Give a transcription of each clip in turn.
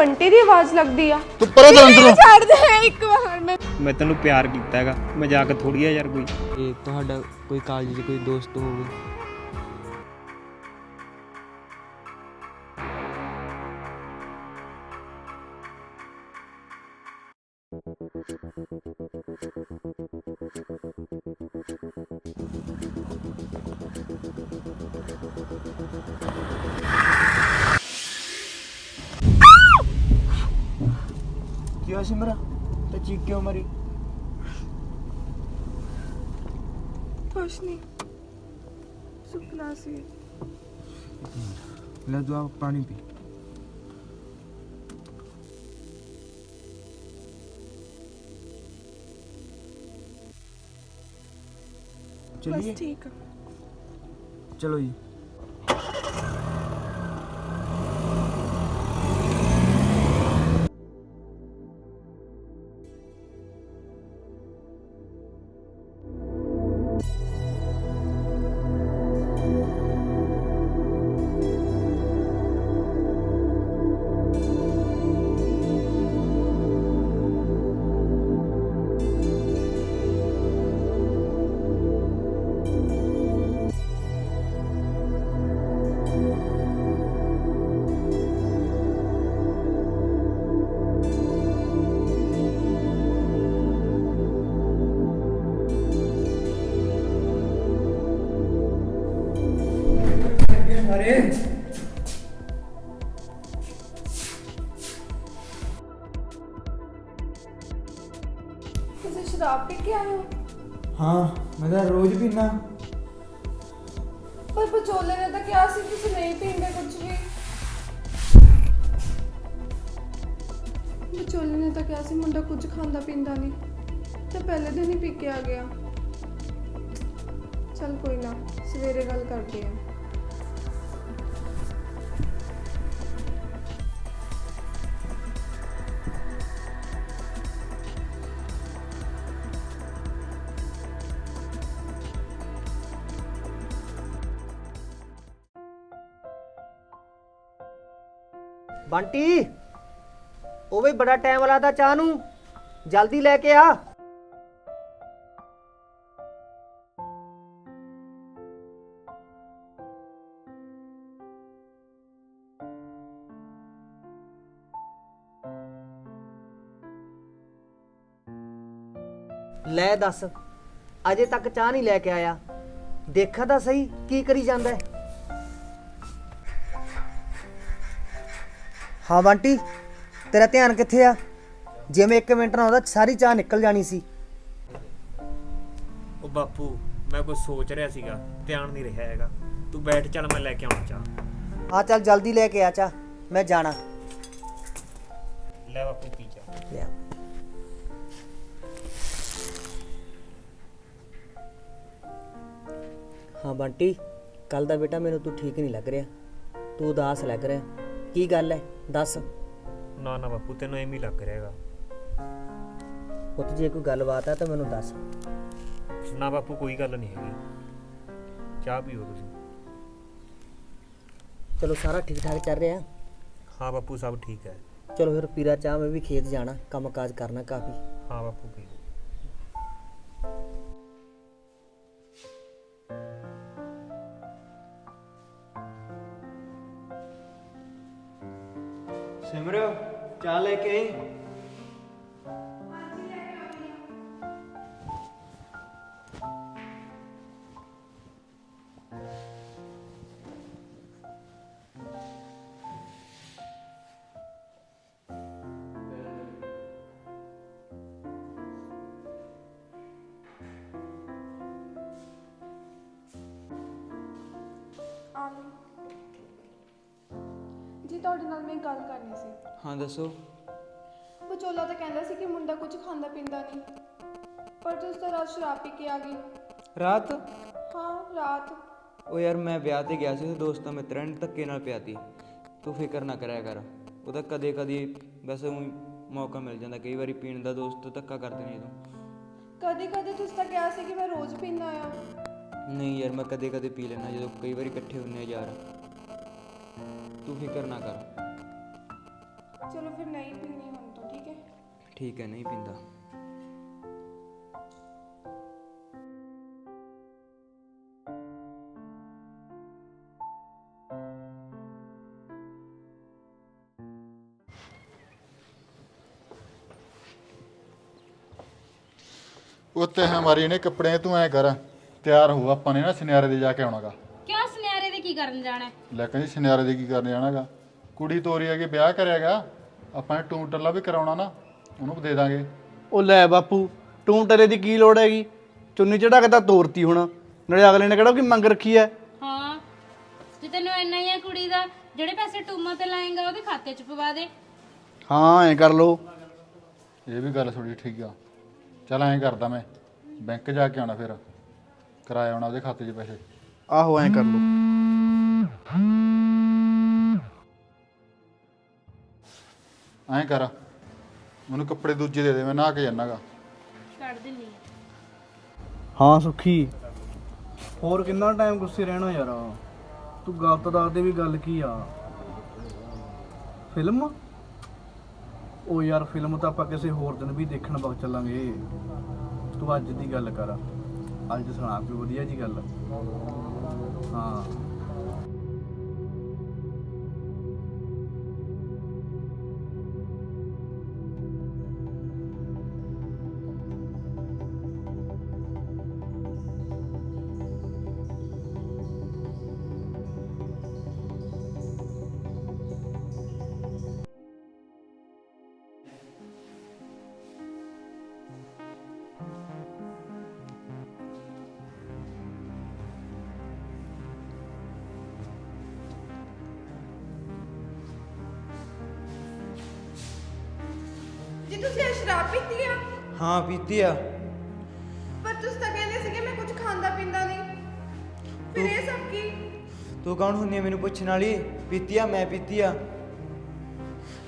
ਬੰਟੀ ਦੀ ਆਵਾਜ਼ ਲੱਗਦੀ ਆ। ਤੂੰ ਪਰੇ ਕਰ ਅੰਦਰੋਂ। ਛੱਡ ਦੇ ਇੱਕ ਵਾਰ ਮੈਂ ਮੈਂ ਤੈਨੂੰ ਪਿਆਰ ਕੀਤਾ ਹੈਗਾ। ਮਜ਼ਾਕ ਥੋੜੀ ਆ ਯਾਰ ਕੋਈ। ਇਹ ਤੁਹਾਡਾ ਕੋਈ ਕਾਲਜ 'ਚ ਕੋਈ ਦੋਸਤ ਹੋਵੇ। ਕੀ ਹੋਇਆ ਸਿਮਰਾ? ਤੇ ਚੀਕ ਕਿਉਂ ਮਰੀ? ਕੁਛ ਨਹੀਂ। ਸੁਪਨਾ ਸੀ। ਲੈ ਤੂੰ ਆ ਪਾਣੀ ਪੀ। ਚਲਿਏ? ਬਸ ਠੀਕ ਆ। ਚਲੋ ਜੀ। ਤੁਸੀਂ ਸ਼ਰਾਬ ਪੀ ਕੇ ਆਏ ਹੋ? ਹਾਂ ਮੈਂ ਤਾਂ ਰੋਜ਼ ਪੀਣਾ ਪਰ ਵਿਚੋਲੇ ਨੇ ਤਾਂ ਕਿਹਾ ਸੀ ਤੁਸੀਂ ਨਹੀਂ ਪੀਂਦੇ ਕੁਝ ਵੀ। ਵਿਚੋਲੇ ਨੇ ਤਾਂ ਕਿਹਾ ਸੀ ਮੁੰਡਾ ਕੁਝ ਖਾਂਦਾ ਪੀਂਦਾ ਨਹੀਂ। ਤੇ ਪਹਿਲੇ ਦਿਨ ਹੀ ਪੀ ਕੇ ਆ ਗਿਆ। ਚਲ ਕੋਈ ਨਾ ਸਵੇਰੇ ਗੱਲ ਕਰਦੇ ਆ ਬੰਟੀ, ਉਹ ਵੀ ਬੜਾ ਟਾਈਮ ਲੱਗਦਾ ਚਾਹ ਨੂੰ। ਜਲਦੀ ਲੈ ਕੇ ਆ। ਲੈ ਦੱਸ, ਅਜੇ ਤੱਕ ਚਾਹ ਨਹੀਂ ਲੈ ਕੇ ਆਇਆ। ਦੇਖਾ ਤਾਂ ਸਹੀ ਕੀ ਕਰੀ ਜਾਂਦਾ ਹੈ। ਹਾਂ ਬੰਟੀ ਤੇਰਾ ਧਿਆਨ ਕਿੱਥੇ ਆ? ਜਿਵੇਂ 1 ਮਿੰਟ ਨਾਲ ਆਉਂਦਾ ਸਾਰੀ ਚਾਹ ਨਿਕਲ ਜਾਣੀ ਸੀ। ਉਹ ਬਾਪੂ ਮੈਂ ਕੁਝ ਸੋਚ ਰਿਹਾ ਸੀਗਾ ਧਿਆਨ ਨਹੀਂ ਰਿਹਾ ਹੈਗਾ। ਤੂੰ ਬੈਠ ਚੱਲ ਮੈਂ ਲੈ ਕੇ ਆਉਣਾ ਚਾਹ। ਆ ਚੱਲ ਜਲਦੀ ਲੈ ਕੇ ਆ ਚਾਹ ਮੈਂ ਜਾਣਾ। ਲੈ ਬਾਪੂ ਪੀ ਜਾ। ਲਿਆ ਹਾਂ ਬੰਟੀ ਕੱਲ ਦਾ ਬੇਟਾ ਮੈਨੂੰ ਤੂੰ ਠੀਕ ਨਹੀਂ ਲੱਗ ਰਿਹਾ। ਤੂੰ ਉਦਾਸ ਲੱਗ ਰਿਹਾ। ਕੀ ਗੱਲ ਹੈ ਦੱਸ। ਨਾ ਨਾ ਬਾਪੂ ਤੈਨੂੰ ਐਵੇਂ ਹੀ ਲੱਗ ਰਿਹਾ ਹੈਗਾ। ਪੁੱਤ ਜੇ ਕੋਈ ਗੱਲਬਾਤ ਆ ਤਾਂ ਮੈਨੂੰ ਦੱਸ। ਨਾ ਬਾਪੂ ਕੋਈ ਗੱਲ ਨਹੀਂ ਹੈਗੀ। ਚਾਹ ਪੀਓ ਤੁਸੀਂ। ਚਲੋ ਸਾਰਾ ਠੀਕ ਠਾਕ ਚੱਲ ਰਿਹਾ। ਹਾਂ ਬਾਪੂ ਸਭ ਠੀਕ ਹੈ। ਚਲੋ ਫਿਰ ਪੀਰਾ ਚਾਹ ਮੈਂ ਵੀ ਖੇਤ ਜਾਣਾ। ਕੰਮਕਾਜ ਕਰਨਾ ਕਾਫੀ। ਹਾਂ ਬਾਪੂ ਪੀ ਸਿਮਰ ਚਾਹ ਲੈ ਕੇ ਆਈ। ਤੁਹਾਡੇ ਨਾਲ ਮੈਂ ਇੱਕ ਗੱਲ ਕਰਨੀ ਸੀ। ਹਾਂ ਦੱਸੋ। ਵਿਚੋਲਾ ਤਾਂ ਕਹਿੰਦਾ ਸੀ ਕਿ ਮੁੰਡਾ ਕੁਝ ਖਾਂਦਾ ਪੀਂਦਾ ਨਹੀਂ। ਪਰ ਤੁਸੀਂ ਤਾਂ ਰਾਤ ਸ਼ਰਾਬ ਪੀ ਕੇ ਆ ਗਏ ਰਾਤ? ਹਾਂ ਰਾਤ। ਉਹ ਯਾਰ ਮੈਂ ਵਿਆਹ ਤੇ ਗਿਆ ਸੀ ਤੇ ਦੋਸਤਾਂ ਮਿੱਤਰਾਂ ਨੇ ਧੱਕੇ ਨਾਲ ਪਿਆਤੀ ਤੂੰ। ਫਿਕਰ ਨਾ ਕਰਿਆ ਕਰ। ਉਹ ਤਾਂ ਕਦੇ ਕਦੇ ਵੈਸੇ ਊਂ ਮੌਕਾ ਮਿਲ ਜਾਂਦਾ ਕਈ ਵਾਰੀ ਪੀਣ ਦਾ ਦੋਸਤ ਧੱਕਾ ਕਰਦੇ ਨੇ ਜਦੋਂ ਕਦੇ ਕਦੇ ਤੁਸੀਂ ਤਾਂ ਕਿਹਾ ਸੀ ਕਿ ਮੈਂ ਰੋਜ਼ ਪੀਂਦਾ ਆ। ਨਹੀਂ ਯਾਰ ਮੈਂ ਕਦੇ ਕਦੇ ਪੀ ਲੈਣਾ ਜਦੋਂ ਕਈ ਵਾਰੀ ਇਕੱਠੇ ਹੁੰਨੇ ਆ ਯਾਰ। ਤੂੰ ਫਿਕਰ ਨਾ ਕਰ। ਚਲੋ ਫਿਰ ਨਹੀਂ ਪੀਣੀ ਹੁਣ ਤੋਂ ਠੀਕ ਹੈ? ਠੀਕ ਹੈ ਨਹੀਂ ਪੀਂਦਾ। ਉੱਤੇ ਹਮਾਰੀ ਨੇ ਕੱਪੜੇ ਤੂੰ ਐ ਕਰ ਤਿਆਰ ਹੋ ਆਪਾਂ ਨੇ ਨਾ ਸੁਨਿਆਰੇ ਦੇ ਜਾ ਕੇ ਆਉਣਾਗਾ। ਕਰਨ ਜਾਣਾ ਹੈ? ਲੈ ਕਹਿੰਦੀ ਸੁਨਿਆਰੇ ਦੇ ਕੀ ਕਰਨ ਜਾਣਾਗਾ ਕੁੜੀ ਤੋਰੀ ਹੈਗੀ ਵਿਆਹ ਕਰਿਆਗਾ ਆਪਾਂ ਨੇ ਟੂੰ ਟੱਲਾ ਵੀ ਕਰਾਉਣਾ ਨਾ ਉਹਨੂੰ ਦੇ ਦਾਂਗੇ। ਉਹ ਲੈ ਬਾਪੂ ਟੂੰ ਟਰੇ ਦੀ ਕੀ ਲੋੜ ਹੈਗੀ? ਚੁੰਨੀ ਚੜਾ ਕੇ ਤਾਂ ਤੋਰਤੀ ਹੁਣ। ਨਾਲੇ ਅਗਲੇ ਨੇ ਕਿਹੜਾ ਕਿ ਮੰਗ ਰੱਖੀ ਐ ਹਾਂ। ਜੇ ਤੈਨੂੰ ਇੰਨਾ ਹੀ ਹੈ ਕੁੜੀ ਦਾ ਜਿਹੜੇ ਪੈਸੇ ਟੂਮਾਂ ਤੇ ਲਾਏਗਾ ਉਹਦੇ ਖਾਤੇ 'ਚ ਪਵਾ ਦੇ। ਹਾਂ ਐ ਕਰ ਲੋ ਇਹ ਵੀ ਗੱਲ ਥੋੜੀ ਠੀਕ ਆ। ਚੱਲ ਐਂ ਕਰਦਾ ਮੈਂ। ਬੈਂਕ ਜਾ ਕੇ ਆਉਣਾ ਫਿਰ। ਕਰਾਇਆ ਆਉਣਾ ਉਹਦੇ ਖਾਤੇ 'ਚ ਪੈਸੇ। ਆਹੋ ਐ ਕਰ ਲੋ ਐਂ ਕਰ ਮੈਨੂੰ ਕੱਪੜੇ ਦੂਜੇ ਦੇ ਦੇ ਮੈਂ ਨਹਾ ਕੇ ਜਾਣਾਗਾ। ਕੱਢ ਦਿੰਨੀ ਆ। ਹਾਂ ਸੁਖੀ ਹੋਰ ਕਿੰਨਾ ਟਾਈਮ ਗੁੱਸੇ ਰਹਿਣਾ ਯਾਰ? ਤੂੰ ਗੱਲ ਤਾਂ ਦੱਸ ਦੇ ਵੀ ਗੱਲ ਕੀ ਆ। ਫਿਲਮ? ਉਹ ਯਾਰ ਫਿਲਮ ਤਾਂ ਆਪਾਂ ਕਿਸੇ ਹੋਰ ਦਿਨ ਵੀ ਦੇਖਣ ਵਗ ਚੱਲਾਂਗੇ। ਤੂੰ ਅੱਜ ਦੀ ਗੱਲ ਕਰ। ਅੱਜ ਸੁਣਾ ਕੋਈ ਵਧੀਆ ਜੀ ਗੱਲ। ਹਾਂ। ਤੁਸੀਂ ਇਹ ਸ਼ਰਾਬ ਪੀਤੀ ਆ? ਹਾਂ ਪੀਤੀ ਆ। ਪਰ ਤੁਸੀਂ ਤਾਂ ਕਹਿੰਦੇ ਸੀਗੇ ਮੈਂ ਕੁਝ ਖਾਂਦਾ ਪੀਂਦਾ ਨਹੀਂ। ਫਿਰ ਇਹ ਸਭ ਕੀ? ਤੂੰ ਕੌਣ ਹੁੰਨੀ ਆ ਮੈਨੂੰ ਪੁੱਛਣ ਵਾਲੀ? ਪੀਤੀ ਆ ਮੈਂ ਪੀਤੀ ਆ।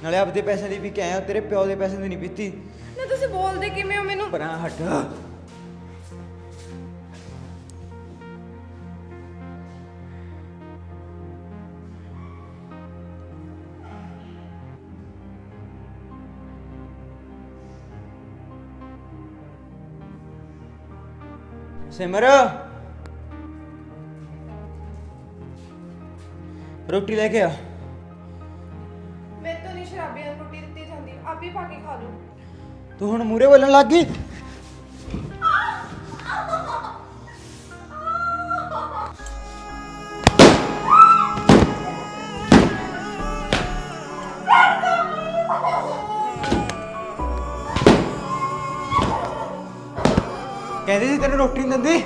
ਨਾਲੇ ਆਪਦੇ ਪੈਸੇ ਦੀ ਵੀ ਕੇ ਆਇਆ ਤੇਰੇ ਪਿਓ ਦੇ ਪੈਸੇ ਦੀ ਨਹੀਂ ਪੀਤੀ। ਨਾ ਤੁਸੀਂ ਬੋਲਦੇ ਕਿਵੇਂ ਹੋ ਮੈਨੂੰ? ਪਰਾਂ ਹਟ। ਸਿਮਰ। ਰੋਟੀ ਲੈ ਕੇ ਆ। ਮੈਂ ਤਾਂ ਨਹੀਂ ਸ਼ਰਾਬੀਆਂ ਨੂੰ ਰੋਟੀ ਦਿੱਤੀ ਜਾਂਦੀ। ਆਪ ਹੀ ਪਾ ਕੇ ਖਾ ਲਓ। ਤੂੰ ਹੁਣ ਮੂਰੇ ਬੋਲਣ ਲੱਗ ਗਈ? ਕਹਿੰਦੇ ਸੀ ਤੈਨੂੰ ਰੋਟੀ ਨਹੀਂ ਦਿੰਦੀ?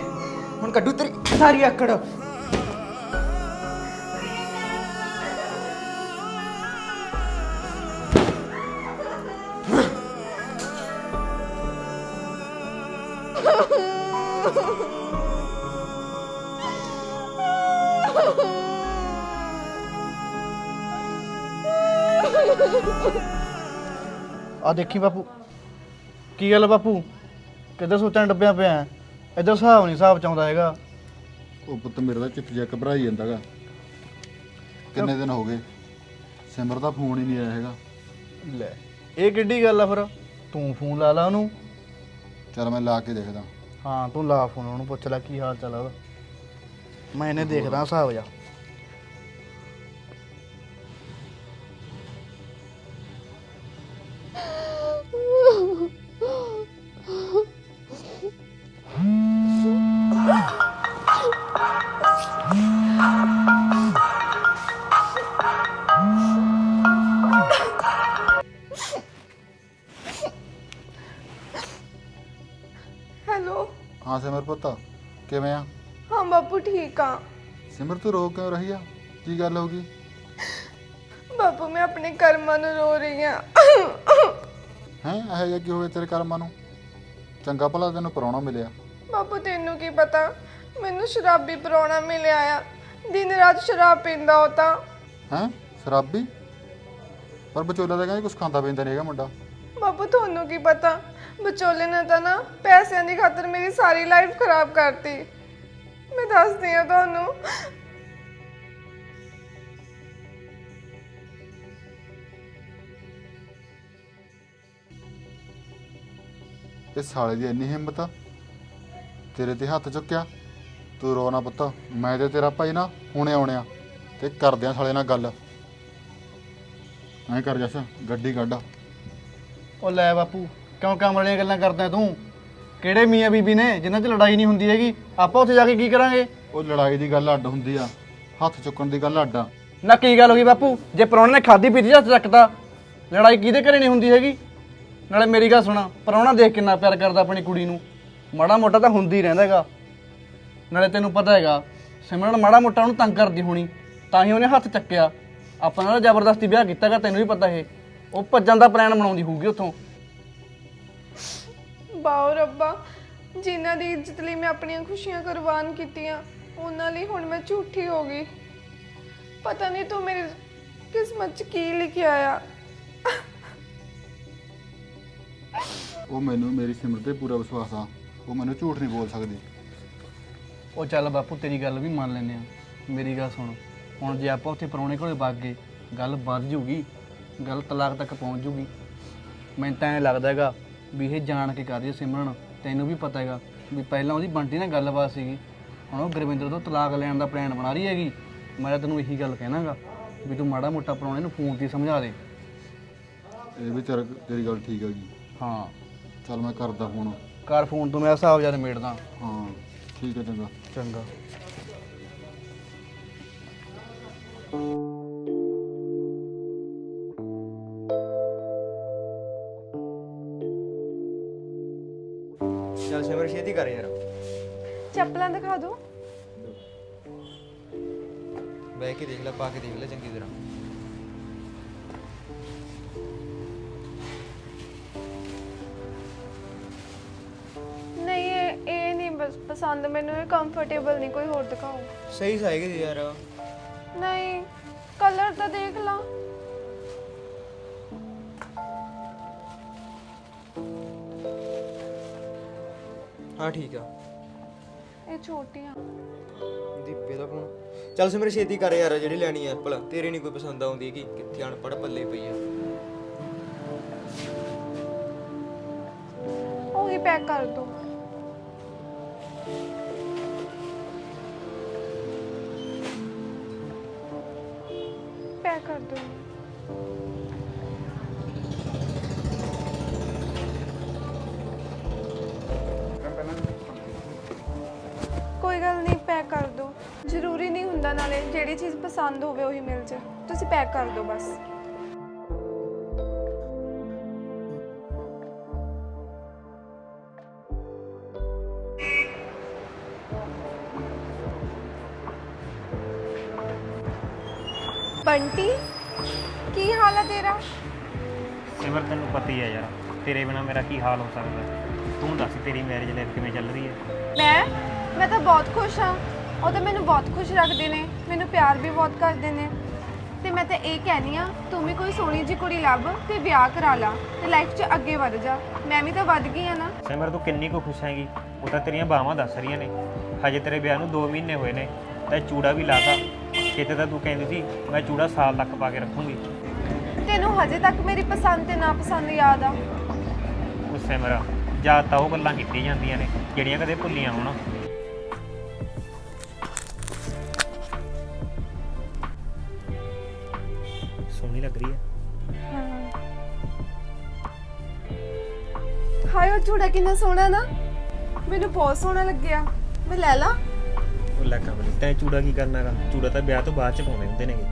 ਹੁਣ ਕੱਢੂ ਤੇਰੀ ਸਾਰੀ ਆਕੜ। ਆ ਦੇਖੀ ਬਾਪੂ। ਕੀ ਗੱਲ ਬਾਪੂ? ਕਿੱਧਰ ਸੋਚਣ ਡੱਬਿਆਂ ਪਿਆ? ਹੈ? ਇੱਧਰ ਹਿਸਾਬ ਨਹੀਂ ਹਿਸਾਬ ਚ ਆਉਂਦਾ ਹੈਗਾ। ਉਹ ਪੁੱਤ ਮੇਰਾ ਤਾਂ ਚਿੱਤ ਜਿਹਾ ਘਬਰਾਈ ਜਾਂਦਾਗਾ। ਕਿੰਨੇ ਦਿਨ ਹੋ ਗਏ? ਸਿਮਰ ਦਾ ਫੋਨ ਹੀ ਨਹੀਂ ਆਇਆ ਹੈਗਾ। ਲੈ ਇਹ ਕਿੱਡੀ ਗੱਲ ਆ ਫਿਰ? ਤੂੰ ਫੋਨ ਲਾ ਲਾ ਉਹਨੂੰ। ਚਲ ਮੈਂ ਲਾ ਕੇ ਦੇਖਦਾ। ਹਾਂ ਤੂੰ ਲਾ ਫੋਨ ਉਹਨੂੰ ਪੁੱਛ ਲੈ ਕੀ ਹਾਲ ਚਾਲ ਆ ਉਹਦਾ। ਮੈਂ ਇਹਨੇ ਦੇਖਦਾ ਹਿਸਾਬ ਜਾ ਸਿਮਰ ਤੂੰ ਰੋ ਕਿਉਂ ਰਹੀ ਆ? ਕੀ ਗੱਲ ਹੋ ਗਈ? ਬਾਪੂ ਮੈਂ ਆਪਣੇ ਕਰਮਾਂ ਨੂੰ ਰੋ ਰਹੀ ਆ। ਹੈ? ਇਹ ਜਿਹਾ ਕੀ ਹੋਵੇ ਤੇਰੇ ਕਰਮਾਂ ਨੂੰ? ਚੰਗਾ ਭਲਾ ਤੈਨੂੰ ਪਰੌਣਾ ਮਿਲਿਆ। ਬਾਪੂ ਤੈਨੂੰ ਕੀ ਪਤਾ? ਮੈਨੂੰ ਸ਼ਰਾਬੀ ਪਰੋਣਾ ਮਿਲਿਆ ਆ। ਦਿਨ ਰਾਤ ਸ਼ਰਾਬ ਪੀਂਦਾ ਉਹ ਤਾਂ। ਹੈ? ਸ਼ਰਾਬੀ? ਪਰ ਵਿਚੋਲਾ ਤਾਂ ਕਹਿੰਦੇ ਕੁਝ ਖਾਂਦਾ ਪੀਂਦਾ ਨਹੀਂ ਹੈਗਾ ਮੁੰਡਾ। ਬਾਪੂ ਤੁਹਾਨੂੰ ਕੀ ਪਤਾ? ਵਿਚੋਲੇ ਨੇ ਤਾਂ ਨਾ ਪੈਸਿਆਂ ਦੀ ਖਾਤਰ ਮੇਰੀ ਸਾਰੀ ਲਾਈਫ ਖਰਾਬ ਕਰਤੀ। ਮੈਂ ਦੱਸਦੀ ਆ ਤੁਹਾਨੂੰ। ਤੇ ਸਾਲੇ ਦੀ ਇੰਨੀ ਹਿੰਮਤ ਤੇਰੇ ਤੇ ਹੱਥ ਚੁੱਕਿਆ? ਤੂੰ ਰੋ ਨਾ ਪੁੱਤ ਮੈਂ ਤੇ ਤੇਰਾ ਭਾਈ ਨਾ ਹੁਣੇ ਆਉਣਿਆ ਤੇ ਕਰਦਿਆਂ ਸਾਲੇ ਨਾਲ ਗੱਲ। ਐਂ ਕਰ ਜੱਸ ਗੱਡੀ ਕੱਢ। ਉਹ ਲੈ ਬਾਪੂ ਕਿਉਂ ਕੰਮ ਵਾਲੀਆਂ ਗੱਲਾਂ ਕਰਦਾ ਤੂੰ? ਕਿਹੜੇ ਮੀਆਂ ਬੀਬੀ ਨੇ ਜਿਨ੍ਹਾਂ 'ਚ ਲੜਾਈ ਨਹੀਂ ਹੁੰਦੀ ਹੈਗੀ? ਆਪਾਂ ਉੱਥੇ ਜਾ ਕੇ ਕੀ ਕਰਾਂਗੇ? ਉਹ ਲੜਾਈ ਦੀ ਗੱਲ ਅੱਡ ਹੁੰਦੀ ਆ। ਹੱਥ ਚੁੱਕਣ ਦੀ ਗੱਲ ਅੱਡ ਆ। ਨਾ ਕੀ ਗੱਲ ਹੋ ਗਈ ਬਾਪੂ? ਜੇ ਪ੍ਰਾਹੁਣੇ ਨੇ ਖਾਦੀ ਪੀਤੀ ਹੱਥ ਚੱਕਦਾ ਲੜਾਈ ਕਿਹਦੇ ਘਰੇ ਨਹੀਂ ਹੁੰਦੀ ਹੈਗੀ? ਨਾਲੇ ਮੇਰੀ ਗੱਲ ਸੁਣਾ ਪ੍ਰਾਹੁਣਾ ਦੇਖ ਕਿੰਨਾ ਪਿਆਰ ਕਰਦਾ ਆਪਣੀ ਕੁੜੀ ਨੂੰ। ਮਾੜਾ ਮੋਟਾ ਤਾਂ ਹੁੰਦੀ ਰਹਿੰਦਾ ਹੈਗਾ। ਨਾਲੇ ਤੈਨੂੰ ਪਤਾ ਹੈਗਾ ਸਿਮਰਨ ਮਾੜਾ ਮੋਟਾ ਉਹਨੂੰ ਤੰਗ ਕਰਦੀ ਹੋਣੀ ਤਾਂ ਹੀ ਉਹਨੇ ਹੱਥ ਚੱਕਿਆ। ਆਪਾਂ ਨਾਲ ਜ਼ਬਰਦਸਤੀ ਵਿਆਹ ਕੀਤਾਗਾ ਤੈਨੂੰ ਵੀ ਪਤਾ ਇਹ। ਉਹ ਭੱਜਣ ਦਾ ਪਲਾਨ ਬਣਾਉਂਦੀ ਹੋਊਗੀ ਉੱਥੋਂ। ਬਾਓ ਰੱਬਾ। ਜਿਨ੍ਹਾਂ ਦੀ ਇੱਜ਼ਤ ਲਈ ਮੈਂ ਆਪਣੀਆਂ ਖੁਸ਼ੀਆਂ ਕੁਰਬਾਨ ਕੀਤੀਆਂ ਉਹਨਾਂ ਲਈ ਹੁਣ ਮੈਂ ਝੂਠੀ ਹੋ ਗਈ। ਪਤਾ ਨਹੀਂ ਤੂੰ ਮੇਰੀ ਕਿਸਮਤ 'ਚ ਕੀ ਲਿਖਿਆ ਆ। ਉਹ ਮੈਨੂੰ ਮੇਰੀ ਸਿਮਰ ਤੇ ਪੂਰਾ ਵਿਸ਼ਵਾਸ ਆ। ਉਹ ਮੈਨੂੰ ਝੂਠ ਨਹੀਂ ਬੋਲ ਸਕਦੀ। ਉਹ ਚੱਲ ਬਾਪੂ ਤੇਰੀ ਗੱਲ ਵੀ ਮੰਨ ਲੈਨੇ ਆ। ਮੇਰੀ ਗੱਲ ਸੁਣ। ਹੁਣ ਜੇ ਆਪਾਂ ਉੱਥੇ ਪਰੌਣੇ ਕੋਲੇ ਵਗ ਗਏ ਗੱਲ ਵੱਧ ਜੂਗੀ ਗੱਲ ਤਲਾਕ ਤੱਕ ਪਹੁੰਚ ਜੂਗੀ। ਮੈਨੂੰ ਤਾਂ ਐਂ ਲੱਗਦਾ ਹੈਗਾ ਵੀ ਇਹ ਜਾਣ ਕੇ ਕਰ ਰਹੀ ਹੈ ਸਿਮਰਨ ਤੈਨੂੰ ਵੀ ਪਤਾ ਹੈਗਾ ਵੀ ਪਹਿਲਾਂ ਉਹਦੀ ਬੰਟੀ ਨਾਲ ਗੱਲਬਾਤ ਸੀਗੀ। ਹੁਣ ਉਹ ਗੁਰਵਿੰਦਰ ਤੋਂ ਤਲਾਕ ਲੈਣ ਦਾ ਪਲਾਨ ਬਣਾ ਰਹੀ ਹੈਗੀ। ਮੈਂ ਤੈਨੂੰ ਇਹੀ ਗੱਲ ਕਹਿਣਾਗਾ ਵੀ ਤੂੰ ਮਾੜਾ ਮੋਟਾ ਪਰੌਣੇ ਨੂੰ ਫੋਨ ਤੇ ਸਮਝਾ ਦੇ। ਇਹ ਵੀ ਤੇਰਾ ਤੇਰੀ ਗੱਲ ਠੀਕ ਹੈਗੀ। ਹਾਂ। ਚੱਲ ਮੈਂ ਕਰਦਾ ਹੁਣ ਕਰ ਫੋਨ ਤੋਂ ਮੈਂ ਹਿਸਾਬ ਜਦ ਮੇੜਦਾ ਹਾਂ ਠੀਕ ਹੈ ਚੰਗਾ। ਚੰਗਾ। ਪਾ ਕੇ ਦੇਖ ਲੈ ਚੰਗੀ ਤਰ੍ਹਾਂ। ਨਹੀਂ ਇਹ ਇਹ ਨਹੀਂ ਬਸ ਪਸੰਦ ਮੈਨੂੰ ਇਹ ਕੰਫਰਟੇਬਲ ਨਹੀਂ ਕੋਈ ਹੋਰ ਦਿਖਾਓ। ਸਹੀ ਸਾਈਗੇ ਯਾਰ। ਨਹੀਂ ਕਲਰ ਤਾਂ ਦੇਖ ਲਾ। ਹਾਂ ਠੀਕ ਆ। ਇਹ ਛੋਟੀਆਂ। ਦੀਪੇ ਦਾ ਫੋਨ ਚੱਲ ਸਿਮਰ, ਛੇਤੀ ਕਰ ਯਾਰ, ਜਿਹੜੀ ਲੈਣੀ ਐ ਐਪਲ। ਤੇਰੇ ਨਹੀਂ ਕੋਈ ਪਸੰਦ ਆਉਂਦੀ ਕਿ ਕਿੱਥੇ ਅਨਪੜ ਪੱਲੇ ਪਈ ਆ। ਉਹੀ ਪੈਕ ਕਰ ਦੋ। ਪੈਕ ਕਰ ਦੋ। ਹੁੰਦਾ ਨਾਲੇ ਜਿਹੜੀ ਚੀਜ਼ ਪਸੰਦ ਹੋਵੇ ਉਹੀ ਮਿਲ ਜੇ। ਤੁਸੀਂ ਪੈਕ ਕਰ ਦਿਓ ਬਸ। ਬੰਟੀ ਕੀ ਹਾਲ ਹੈ ਤੇਰਾ? ਸਿਮਰ ਤੈਨੂੰ ਪਤਾ ਹੀ ਹੈ ਯਾਰ ਤੇਰੇ ਬਿਨਾ ਮੇਰਾ ਕੀ ਹਾਲ ਹੋ ਸਕਦਾ? ਤੂੰ ਦੱਸ ਤੇਰੀ ਮੈਰਿਜ ਲਾਈਫ ਕਿਵੇਂ ਚੱਲ ਰਹੀ ਹੈ? ਮੈਂ? ਮੈਂ ਤਾਂ ਬਹੁਤ ਖੁਸ਼ ਹਾਂ। ਉਹ ਤਾਂ ਮੈਨੂੰ ਬਹੁਤ ਖੁਸ਼ ਰੱਖਦੇ ਨੇ ਮੈਨੂੰ ਪਿਆਰ ਵੀ ਬਹੁਤ ਕਰਦੇ ਨੇ। ਤੇ ਮੈਂ ਤਾਂ ਇਹ ਕਹਿਨੀ ਆ ਤੂੰ ਵੀ ਕੋਈ ਸੋਹਣੀ ਜਿਹੀ ਕੁੜੀ ਲੱਭ ਤੇ ਵਿਆਹ ਕਰਾ ਲਾ ਤੇ ਲਾਈਫ 'ਚ ਅੱਗੇ ਵਧ ਜਾ। ਮੈਂ ਵੀ ਤਾਂ ਵਧ ਗਈ ਆ ਨਾ। ਸਿਮਰ ਤੂੰ ਕਿੰਨੀ ਕੁ ਖੁਸ਼ ਹੈਗੀ? ਉਹ ਤਾਂ ਤੇਰੀਆਂ ਬਾਹਾਂ ਦੱਸ ਰਹੀਆਂ ਨੇ। ਹਜੇ ਤੇਰੇ ਵਿਆਹ ਨੂੰ 2 ਮਹੀਨੇ ਹੋਏ ਨੇ ਤੇ ਚੂੜਾ ਵੀ ਲਾਤਾ। ਕਿਤੇ ਤਾਂ ਤੂੰ ਕਹਿੰਦੀ ਸੀ ਮੈਂ ਚੂੜਾ ਸਾਲ ਤੱਕ ਪਾ ਕੇ ਰੱਖੂੰਗੀ। ਤੈਨੂੰ ਹਜੇ ਤੱਕ ਮੇਰੀ ਪਸੰਦ ਤੇ ਨਾ ਪਸੰਦ ਯਾਦ ਆ। ਉਹ ਸਿਮਰ ਜਾਂ ਤਾਂ ਉਹ ਗੱਲਾਂ ਕੀਤੀਆਂ ਜਾਂਦੀਆਂ ਨੇ ਜਿਹੜੀਆਂ ਕਦੇ ਭੁੱਲੀਆਂ ਹੋਣ। ਸੋਹਣੀ ਲੱਗ ਰਹੀ ਹੈ। ਹਾਏ ਉਹ ਚੂੜਾ ਕਿੰਨਾ ਸੋਹਣਾ ਨਾ। ਮੈਨੂੰ ਬਹੁਤ ਸੋਹਣਾ ਲੱਗਿਆ। ਮੈਂ ਲੈ ਲਾ। ਉਹ ਲੈ ਕਮਲੀ ਤੈਂ ਚੂੜਾ ਕੀ ਕਰਨਾਗਾ ਚੂੜਾ ਤਾਂ ਵਿਆਹ ਤੋਂ ਬਾਅਦ ਚ ਪਾਉਂਦੇ ਹੁੰਦੇ ਨੇਗੇ।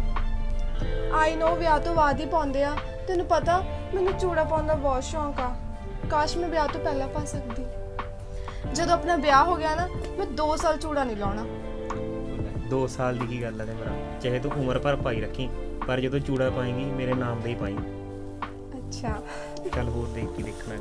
ਆਈ ਨੋ ਵਿਆਹ ਤੋਂ ਬਾਅਦ ਹੀ ਪਾਉਂਦੇ ਆ। ਤੈਨੂੰ ਪਤਾ ਮੈਨੂੰ ਚੂੜਾ ਪਾਉਣ ਦਾ ਬਹੁਤ ਸ਼ੌਂਕ ਆ। ਕਾਸ਼ ਮੈਂ ਵਿਆਹ ਤੋਂ ਪਹਿਲਾਂ ਪਾ ਸਕਦੀ। ਜਦੋਂ ਆਪਣਾ ਵਿਆਹ ਹੋ ਗਿਆ ਨਾ ਮੈਂ 2 ਸਾਲ ਚੂੜਾ ਨਹੀਂ ਲਾਉਣਾ। 2 ਸਾਲ ਦੀ ਕੀ ਗੱਲ ਹੈ ਤੇ ਮੇਰਾ ਚਾਹੇ ਤੂੰ ਉਮਰ ਭਰ ਪਾਈ ਰੱਖੀ। ਪਰ ਜਦੋਂ ਚੂੜਾ ਪਾਏਂਗੀ ਮੇਰੇ ਨਾਮ ਦਾ ਹੀ ਪਾਈ ਅੱਛਾ। ਚੱਲ ਹੋਰ ਦੇਖ ਕੀ ਦੇਖਣਾ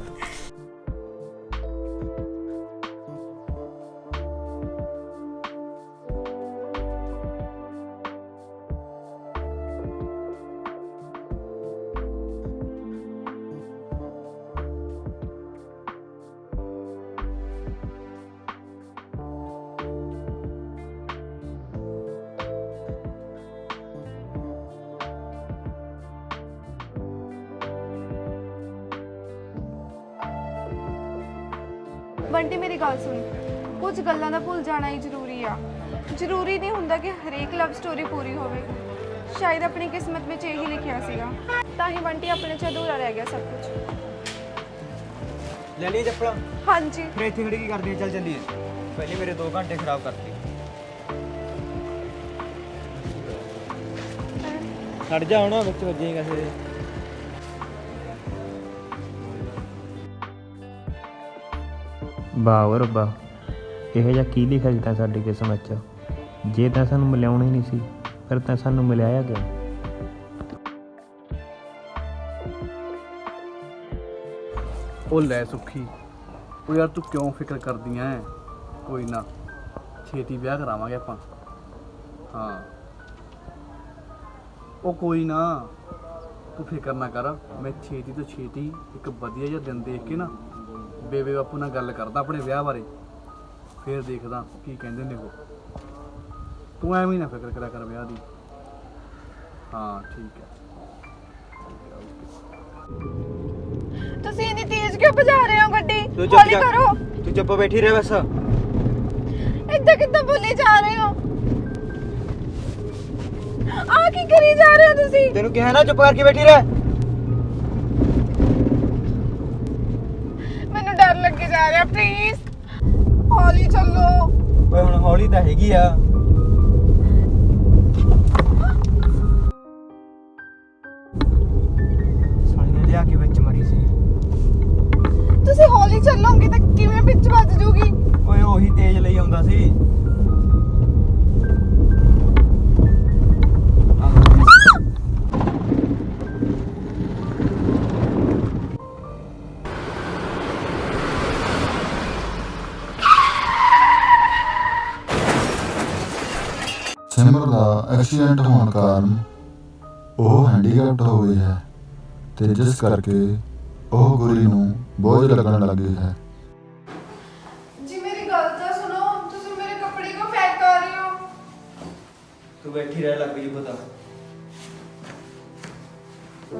ਜਾਣਾ ਹੀ ਜ਼ਰੂਰੀ ਆ। ਜ਼ਰੂਰੀ ਨਹੀਂ ਹੁੰਦਾ ਕਿ ਹਰੇਕ ਲਵ ਸਟੋਰੀ ਪੂਰੀ ਹੋਵੇ। ਸ਼ਾਇਦ ਆਪਣੀ ਕਿਸਮਤ ਵਿੱਚ ਇਹੀ ਲਿਖਿਆ ਸੀਗਾ। ਤਾਂ ਹੀ ਬੰਟੀ ਆਪਣੇ ਚ ਅਧੂਰਾ ਰਹਿ ਗਿਆ ਸਭ ਕੁਝ ਲੈ ਲਈ ਚੱਪਲਾਂ? ਹਾਂਜੀ। ਫਿਰ ਇੱਥੇ ਖੜੀ ਕੀ ਕਰਦੀ ਚੱਲ ਚੱਲੀਏ। ਪਹਿਲੇ ਮੇਰੇ 2 ਘੰਟੇ ਖਰਾਬ ਕਰਤੇ। ਛੱਡ ਜਾ ਹੁਣ ਵਿੱਚ ਵੱਜੇਗਾ ਫਿਰ ਵਾਹ ਓ ਰੱਬਾ। ਇਹੋ ਜਿਹਾ ਕੀ ਲਿਖਿਆ ਸੀ ਤਾਂ ਸਾਡੀ ਕਿਸਮਤ 'ਚ ਜੇ ਤਾਂ ਸਾਨੂੰ ਮਿਲਾਉਣਾ ਹੀ ਨਹੀਂ ਸੀ, ਫਿਰ ਤਾਂ ਸਾਨੂੰ ਮਿਲਾਇਆ ਗਿਆ ਉਹ ਲੈ ਸੁੱਖੀ, ਉਹ ਯਾਰ ਤੂੰ ਕਿਉਂ ਫਿਕਰ ਕਰਦੀਆਂ ਐ? ਕੋਈ ਨਾ, ਛੇਤੀ ਵਿਆਹ ਕਰਾਵਾਂਗੇ ਆਪਾਂ। ਹਾਂ। ਉਹ ਕੋਈ ਨਾ, ਤੂੰ ਫਿਕਰ ਨਾ ਕਰ, ਮੈਂ ਛੇਤੀ ਤੋਂ ਛੇਤੀ ਇੱਕ ਵਧੀਆ ਜਿਹਾ ਦਿਨ ਦੇਖ ਕੇ ਨਾ ਬੇਬੇ ਬਾਪੂ ਨਾਲ ਗੱਲ ਕਰਦਾ ਆਪਣੇ ਵਿਆਹ ਬਾਰੇ। ਫਿਰ ਦੇਖਦਾ ਕੀ ਕਹਿੰਦੇ ਨੇ ਉਹ। ਤੂੰ ਐਵੇਂ ਨਾ ਫਿਕਰ ਕਰਿਆ ਕਰ ਵਿਆਹ ਦੀ। ਹਾਂ ਠੀਕ ਹੈ। ਤੁਸੀਂ ਇੰਨੀ ਤੇਜ਼ ਕਿਉਂ ਭਜਾ ਰਹੇ ਹੋ ਗੱਡੀ? ਚੁੱਪ ਹੌਲੀ ਜਾ। ਕਰੋ। ਤੂੰ ਚੁੱਪ ਬੈਠੀ ਰਹਿ ਬਸ। ਇੱਦਾਂ ਕਿੱਦਾਂ ਬੋਲੇ ਜਾ ਰਹੇ ਹੋ? ਆ ਕੀ ਕਰੀ ਜਾ ਰਹੇ ਹੋ ਤੁਸੀਂ? ਤੈਨੂੰ ਕਿਹਾ ਨਾ ਚੁੱਪ ਕਰਕੇ ਬੈਠੀ ਰਹਿ। ਮੈਨੂੰ ਡਰ ਲੱਗੇ ਜਾ ਰਿਹਾ ਪਲੀਜ਼ ਹੌਲੀ ਚੱਲੋ। ਓਏ ਹੁਣ ਹੌਲੀ ਤਾਂ ਹੈਗੀ ਆ। ਐਕਸੀਡੈਂਟ ਹੋਣ ਕਾਰਨ ਉਹ ਹੈਂਡੀਕੈਪਟ ਹੋ ਗਈ ਹੈ ਤੇ ਜਿਸ ਕਰਕੇ ਉਹ ਗੁਰੀ ਨੂੰ ਬੋਝ ਲੱਗਣ ਲੱਗੀ ਹੈ। ਜੀ ਮੇਰੀ ਗੱਲ ਤਾਂ ਸੁਣੋ। ਤੁਸੀਂ ਮੇਰੇ ਕੱਪੜੇ ਕਿਉਂ ਪੈਕ ਕਰ ਰਹੇ ਹੋ? ਤੂੰ ਬੈਠੀ ਰਹਿ ਲੱਗ ਜੂ ਪਤਾ।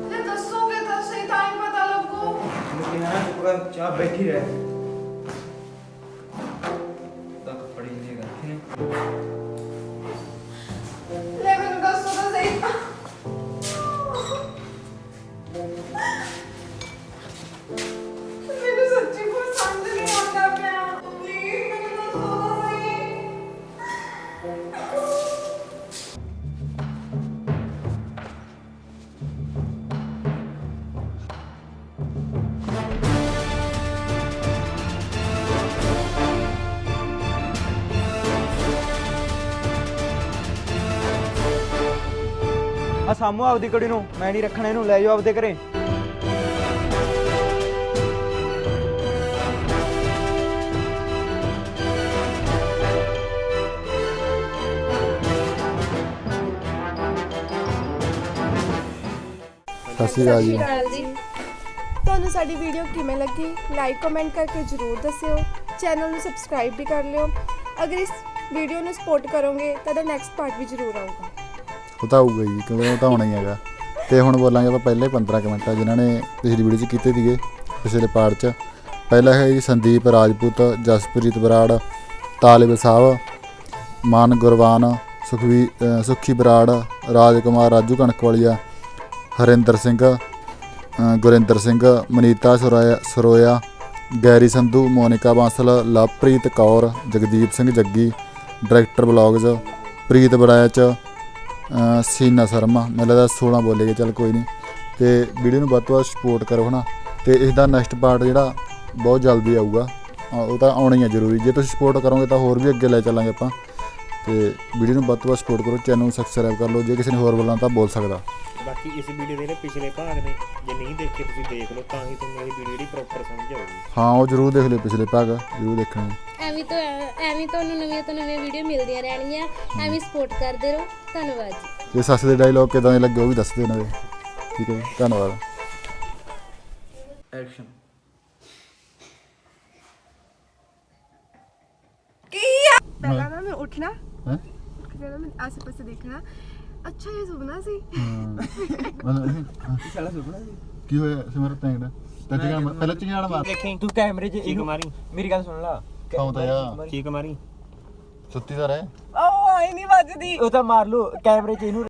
ਤੇ ਦੱਸੋਗੇ ਤਾਂ ਸਹੀ ਤਾਂ ਹੀ ਪਤਾ ਲੱਗੂ। ਤੈਨੂੰ ਕਿਹਾ ਨਾ ਚੁੱਪ ਕਰ ਚਾਹ ਬੈਠੀ ਰਹਿ। ਸਾਮੂ ਆਪਦੀ ਕੁੜੀ ਨੂੰ। ਮੈਂ ਨਹੀਂ ਰੱਖਣਾ ਇਹਨੂੰ ਲੈ ਜਾਓ ਆਪਦੇ ਘਰੇ। ਸਤਿ ਸ਼੍ਰੀ ਅਕਾਲ ਜੀ। ਤੁਹਾਨੂੰ ਸਾਡੀ ਵੀਡੀਓ ਕਿਵੇਂ ਲੱਗੀ? ਲਾਈਕ ਕਮੈਂਟ ਕਰਕੇ ਜਰੂਰ ਦੱਸਿਓ। ਚੈਨਲ ਨੂੰ ਸਬਸਕ੍ਰਾਈਬ ਵੀ ਕਰ ਲਿਓ। ਅਗਰ ਇਸ ਵੀਡੀਓ ਨੂੰ ਸਪੋਰਟ ਕਰੋਗੇ ਤਾਂ ਦਾ ਨੈਕਸਟ ਪਾਰਟ ਵੀ ਜਰੂਰ ਆਊਗਾ। ਉਹ ਤਾਂ ਆਊਗਾ ਜੀ ਕਿਉਂਕਿ ਉਹ ਤਾਂ ਆਉਣਾ ਹੀ ਹੈਗਾ। ਤੇ ਹੁਣ ਬੋਲਾਂਗੇ ਆਪਾਂ ਪਹਿਲੇ 15 ਕਮੈਂਟ ਆ ਜਿਨ੍ਹਾਂ ਨੇ ਪਿਛਲੀ ਵੀਡੀਓ 'ਚ ਕੀਤੇ ਸੀਗੇ ਪਿਛਲੇ ਪਾਰਟ 'ਚ। ਪਹਿਲਾ ਹੈ ਜੀ ਸੰਦੀਪ ਰਾਜਪੂਤ ਜਸਪ੍ਰੀਤ ਬਰਾੜ ਤਾਲਿਬ ਸਾਹਿਬ ਮਾਨ ਗੁਰਵਾਨ ਸੁਖਵੀ ਅ, Sukhi Brar Rajkumar Raju Kanakwalia Harinder Singh Gurinder Singh Manita Suraiya Saroya Garry Sandhu Monika Bansal Lovepreet Kaur Jagdeep Singh Jaggi director blogs Preet Barech Seena Sharma ਮੈਨੂੰ ਲੱਗਦਾ 16 ਬੋਲੇਗੇ ਚੱਲ ਕੋਈ ਨਹੀਂ ਤੇ ਵੀਡੀਓ ਨੂੰ ਵੱਧ ਤੋਂ ਵੱਧ ਸਪੋਰਟ ਕਰੋ ਹਨਾ। ਤੇ ਇਸ ਦਾ ਨੈਕਸਟ ਪਾਰਟ ਜਿਹੜਾ ਬਹੁਤ ਜਲਦੀ ਆਊਗਾ ਉਹ ਤਾਂ ਆਉਣਾ ਹੀ ਜ਼ਰੂਰੀ। ਜੇ ਤੁਸੀਂ ਸਪੋਰਟ ਕਰੋਗੇ ਤਾਂ ਹੋਰ ਵੀ ਅੱਗੇ ਲੈ ਚੱਲਾਂਗੇ ਆਪਾਂ। ਤੇ ਵੀਡੀਓ ਨੂੰ ਵੱਧ ਤੋਂ ਵੱਧ ਸਪੋਰਟ ਕਰੋ ਚੈਨਲ ਨੂੰ ਸਬਸਕ੍ਰਾਈਬ ਕਰ ਲਓ। ਜੇ ਕਿਸੇ ਨੇ ਹੋਰ ਬੋਲਣਾ ਤਾਂ ਬੋਲ ਸਕਦਾ। ਬਾਕੀ ਇਸ ਵੀਡੀਓ ਦੇ ਪਿਛਲੇ ਭਾਗ ਨੇ ਜੇ ਨਹੀਂ ਦੇਖੇ ਤੁਸੀਂ ਦੇਖ ਲਓ ਤਾਂ ਹੀ ਤੁਹਾਨੂੰ ਇਹ ਵੀਡੀਓ ਜਿਹੜੀ ਪ੍ਰੋਪਰ ਸਮਝ ਆਊਗੀ। ਹਾਂ ਉਹ ਜ਼ਰੂਰ ਦੇਖ ਲਿਓ ਪਿਛਲੇ ਭਾਗ ਜ਼ਰੂਰ ਦੇਖਣੇ ਐਵੇਂ ਤੋਂ ਐਵੇਂ ਤੁਹਾਨੂੰ ਨਵੀਆਂ ਤੋਂ ਨਵੀਆਂ ਵੀਡੀਓ ਮਿਲਦੀਆਂ ਰਹਿਣਗੀਆਂ। ਐਵੇਂ ਸਪੋਰਟ ਕਰਦੇ ਰਹੋ। ਧੰਨਵਾਦ ਜੀ। ਜੇ ਸੱਸ ਦੇ ਡਾਇਲੌਗ ਕਿਦਾਂ ਦੇ ਲੱਗੇ ਉਹ ਵੀ ਦੱਸ ਦਿਓ ਇਹਨਾਂ ਦੇ। ਠੀਕ ਹੈ ਜੀ ਧੰਨਵਾਦ। ਐਕਸ਼ਨ ਪਹਿਲਾਂ ਨਾ ਮੈਂ ਉੱਠਣਾ। ਹੈ? ਨਾ ਮੈਂ ਆਸੇ ਪਾਸੇ ਦੇਖਣਾ। ਅੱਛਾ ਇਹ ਸੁਪਨਾ ਸੀ। ਕੀ ਹੋਇਆ ਸਿਮਰ ਤੇ ਚਿੰਗਾੜ ਪਹਿਲਾਂ ਚਿੰਗਾੜ ਮਾਰ। ਦੇਖੀ ਤੂੰ ਕੈਮਰੇ 'ਚ ਚੀਕ ਮਾਰੀ। ਮੇਰੀ ਗੱਲ ਸੁਣ ਲਾ। ਸੌਂ ਜਾ ਚੀਕ ਮਾਰੀ ਸੁੱਤੀ ਤਾਂ ਰਹਿ। ਉਹ ਆਈ ਨਹੀਂ ਵੱਜਦੀ। ਉਹ ਤਾਂ ਮਾਰ ਲੂ ਕੈਮਰੇ 'ਚ ਇਹਨੂੰ